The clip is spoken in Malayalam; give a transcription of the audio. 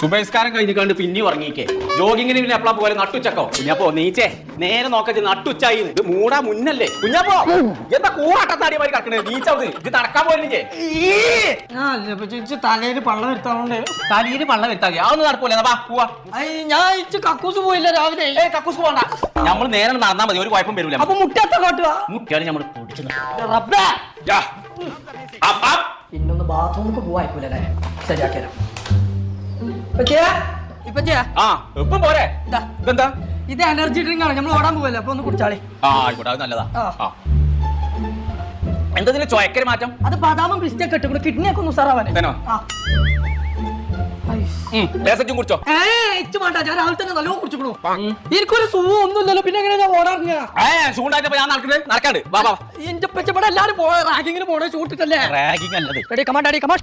സുബേസ്കാരം കണ്ട് പിന്നെ ഉറങ്ങിക്കേ. ജോഗിങ്ങിന് പിന്നെ എപ്പോഴാ പോലെ നട്ടുച്ചക്കോ. കുഞ്ഞപ്പോ നീച്ചേ നേരെ നോക്കച്ച് നട്ടുച്ചായി ഇത് മൂടാ മുന്നല്ലേ. കുഞ്ഞപ്പോ എന്താ കൂറാട്ടത്താടി മാതിരി കിടക്കണേ നീച്ചത് ഇത് നടക്കാൻ പോയില്ലേ തലയിൽ പള്ള വരുത്താറുണ്ട് തലയിൽ പള്ള വരുത്താ അതൊന്നും നടക്കൂല. വാ പോവാ. ഞാൻ ഇച്ച് കക്കൂസ് പോയില്ല രാവിലെ. ഏ കക്കൂസ് പോണ്ട. നമ്മൾ നേരെ നടന്നാ മതി. ഒരു കുഴപ്പം വരൂല. അപ്പൊ മുട്ടത്ത കാട്ടുക? മുട്ടിയാണ് നമ്മൾ പൊടിച്ചു റബ്ബേ. പിന്നൊന്ന് ബാത്റൂമിക്ക് പോവായിക്കൂലേ ശരിയാക്കിയാലോ ആ എപ്പം പോരെ. ഇതാ, ഇതെന്താ? ഇത് എനർജി ഡ്രിങ്ക് ആണ്. നമ്മൾ ഓടാൻ പോവല്ലേ? അപ്പൊ ഒന്ന് കുടിച്ചാളി. ആ ആയിക്കോട്ടെ അത് നല്ലതാ. ആ. ആ. എന്താ ഇതിന് ചൊയക്കര് മാറ്റം? അത് ബദാമും പിസ്റ്റൊക്കെ ഇട്ട് കൂടെ കിഡ്നി ഒക്കെ ഒന്ന് ഉസാറാവാനേ ലേസറ്റും കുടിച്ചോ? ഏയ്, ഇച്ച് വേണ്ട ഞാൻ രാവിലെ തന്നെ നല്ലോണം കുടിച്ചിക്കണു. എനിക്കൊരു സുഖം ഒന്നുമില്ലല്ലോ. പിന്നെ എങ്ങനെയാ ഞാൻ ഓടാറിഞ്ഞ ഏ ചൂണ്ടായിട്ടപ്പോ ഞാൻ നടക്കുന്നത് നടക്കാണ്ട്. വാ വാ എന്റെ പെച്ചപ്പടെ എല്ലാരും പോയ റാങ്കിങ്ങിന് പോണേ ചൂട്ടിട്ടല്ലേ റാഗിങ് അല്ലേ ഡാഡി കമാൻ